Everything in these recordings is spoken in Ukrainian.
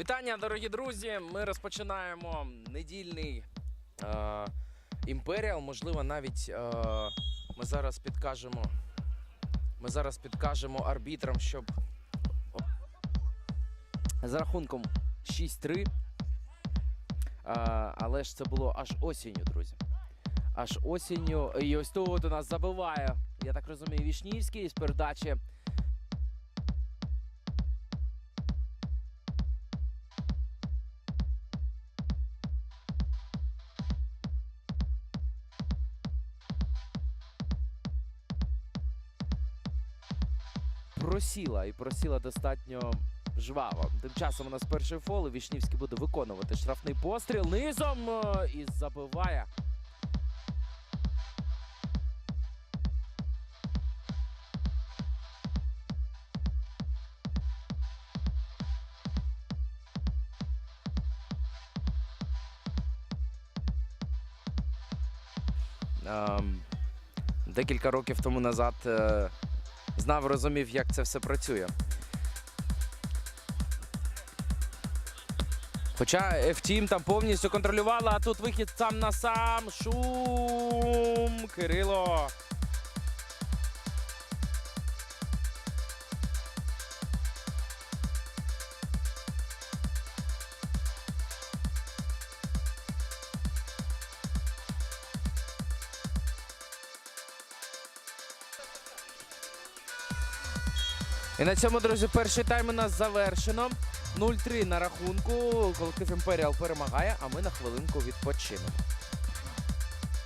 Вітання, дорогі друзі! Ми розпочинаємо недільний е, імперіал. Можливо, навіть е, ми зараз підкажемо. Ми зараз підкажемо арбітрам, щоб з рахунком 6-3. Е, але ж це було аж осінню, друзі. Аж осінню. І ось тут у нас забиває, я так розумію, Вішнівський з передачі. Просіла і просіла достатньо жваво. Тим часом у нас перший фол. і Вішнівський буде виконувати штрафний постріл низом е, і забиває. Ем, Декілька років тому назад е, знав, розумів, як це все працює. Хоча F-Team там повністю контролювала, а тут вихід сам на сам. Шум. Кирило. І на цьому, друзі, перший тайм у нас завершено. 0-3 на рахунку. Колектив Імперіал перемагає, а ми на хвилинку відпочинемо.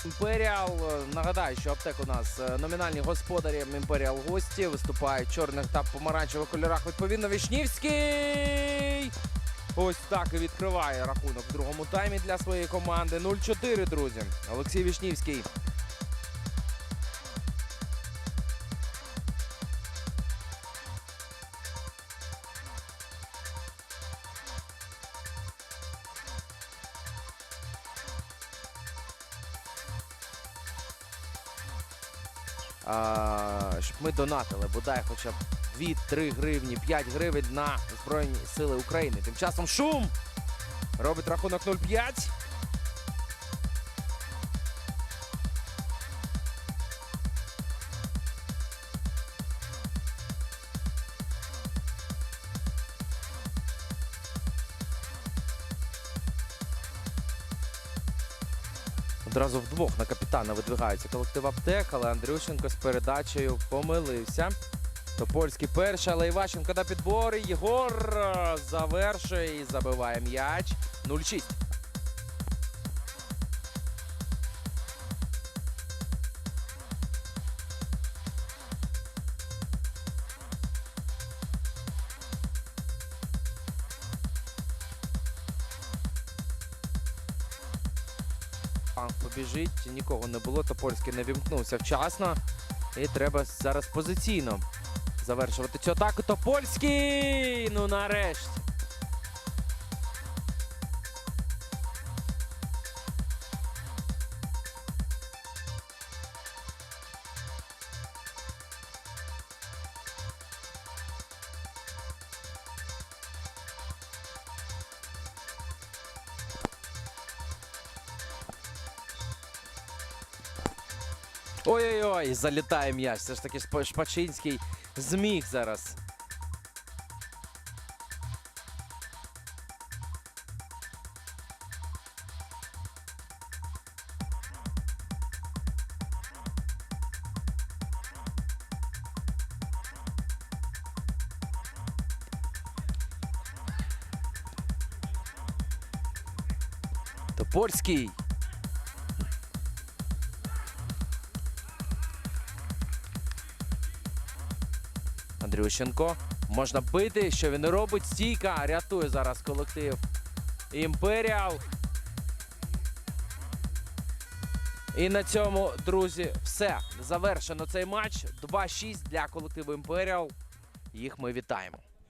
Імперіал, нагадаю, що аптек у нас е, номінальні господарі Імперіал гості виступають в чорних та помаранчевих кольорах. Відповідно, Вішнівський. Ось так і відкриває рахунок в другому таймі для своєї команди. 0-4, друзі. Олексій Вішнівський. Щоб ми донатили бодай хоча б 2-3 гривні, 5 гривень на Збройні Сили України. Тим часом шум робить рахунок 0-5. Одразу вдвох на капітана видвигається колектив аптек, але Андрющенко з передачею помилився. Топольський перший, але Іващенко на підбори. Єгор е, завершує і забиває м'яч. 0-6. Панк побіжить, нікого не було. Топольський не вімкнувся вчасно. І треба зараз позиційно завершувати цю атаку. Топольський! Ну нарешті. Ой-ой-ой, залітає м'яч. Все ж таки Шп- Шпачинський зміг зараз. Топольський. Андрющенко. Можна бити, що він робить. Стійка рятує зараз колектив Імперіал. І на цьому, друзі, все. Завершено цей матч. 2-6 для колективу Імперіал. Їх ми вітаємо.